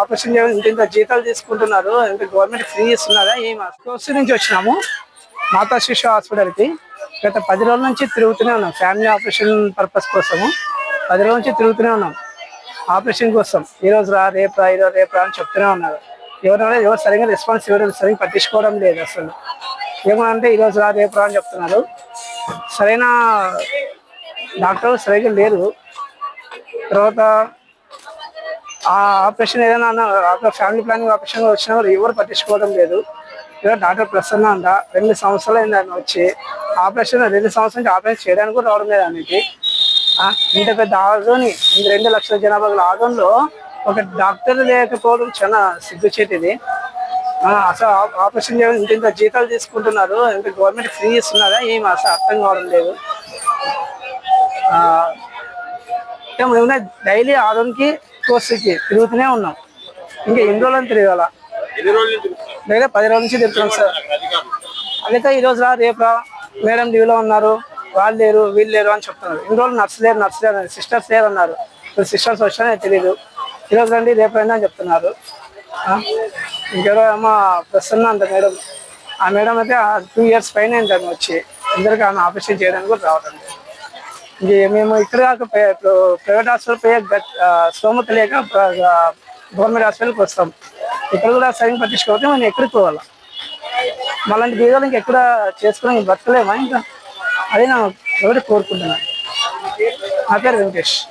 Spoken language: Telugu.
ఆపరేషన్ చేయాలి ఇంత ఇంత జీతాలు తీసుకుంటున్నారు. ఇంకా గవర్నమెంట్ ఫ్రీ ఇస్తున్నారా? ఏం కోర్సు నుంచి వచ్చినాము. మాతా శిశు హాస్పిటల్కి. గత పది రోజుల నుంచి తిరుగుతూనే ఉన్నాం. ఫ్యామిలీ ఆపరేషన్ పర్పస్ కోసము పది రోజుల నుంచి తిరుగుతూనే ఉన్నాం. ఆపరేషన్ కోసం. ఈరోజు రా రేపు రా ఈరోజు రేపు రా అని చెప్తూనే ఉన్నారు. ఎవరైనా ఎవరు సరిగ్గా రెస్పాన్స్ ఇవ్వడం సరిగ్గా పట్టించుకోవడం లేదు అసలు. ఏమనంటే ఈరోజు రా రేపు రా అని చెప్తున్నారు. సరైన డాక్టర్ సరిగ్గా లేరు. తర్వాత ఆ ఆపరేషన్ ఏదైనా ఫ్యామిలీ ప్లానింగ్ ఆపరేషన్ వచ్చినా ఎవరు పట్టించుకోవడం లేదు. ఇలా డాక్టర్ ప్రసన్న అంట రెండు సంవత్సరాలు అయింది ఆయన వచ్చి. ఆపరేషన్ రెండు సంవత్సరాల నుంచి ఆపరేషన్ చేయడానికి కూడా రావడం లేదు ఆయనకి ఇంత పెద్ద ఆదోని రెండు లక్షల జనాభా గల ఆదోన్లో ఒక డాక్టర్ లేకపోవడం చాలా సిగ్గుచేటిది. చేతిది అసలు ఆ- ఆపరేషన్ చేయడం ఇంత ఇంత జీతాలు తీసుకుంటున్నారు ఇంత గవర్నమెంట్ ఫ్రీ ఇస్తున్నారా ఏం అసలు అర్థం కావడం లేదు. డైలీ ఆదోన్కి కోర్సుకి తిరుగుతూనే ఉన్నాం. ఇంకా ఎన్ని రోజులు తిరగాల లేదా పది రోజుల నుంచి తిరుగుతున్నాం సార్. అధికారులు అయితే ఈ రోజు రా రేపు రా మేడం లీవ్లో ఉన్నారు. వాళ్ళు లేరు వీళ్ళు లేరు అని చెప్తున్నారు. ఇన్ని రోజులు నర్స్ లేరు నర్స్ లేరు సిస్టర్స్ లేరు అన్నారు సిస్టర్స్ వచ్చినా తెలియదు ఈ రోజు రండి రేపు రండి అని చెప్తున్నారు? ఇంకెవరో ఏమో ప్రసన్న అంట మేడం. ఆ మేడం అయితే టూ ఇయర్స్ పైన వచ్చి. అందరికీ ఆమె ఆపరేషన్ చేయడానికి కూడా రావడం ఇది మేము ఇక్కడ కాక పే- ఇప్పుడు ప్రైవేట్ హాస్పిటల్ పోయే స్తోమత లేక గవర్నమెంట్ హాస్పిటల్కి వస్తాం. ఇక్కడ కూడా సరైన పట్టించుకోకపోతే మనం ఎక్కడికి పోవాలా? మళ్ళీ బీదలు ఇంకెక్కడ చేసుకుని బతకలేమా? ఇంకా అదే నా ఒకటి కోరుకుంటున్నాను. నా పేరు వెంకటేష్.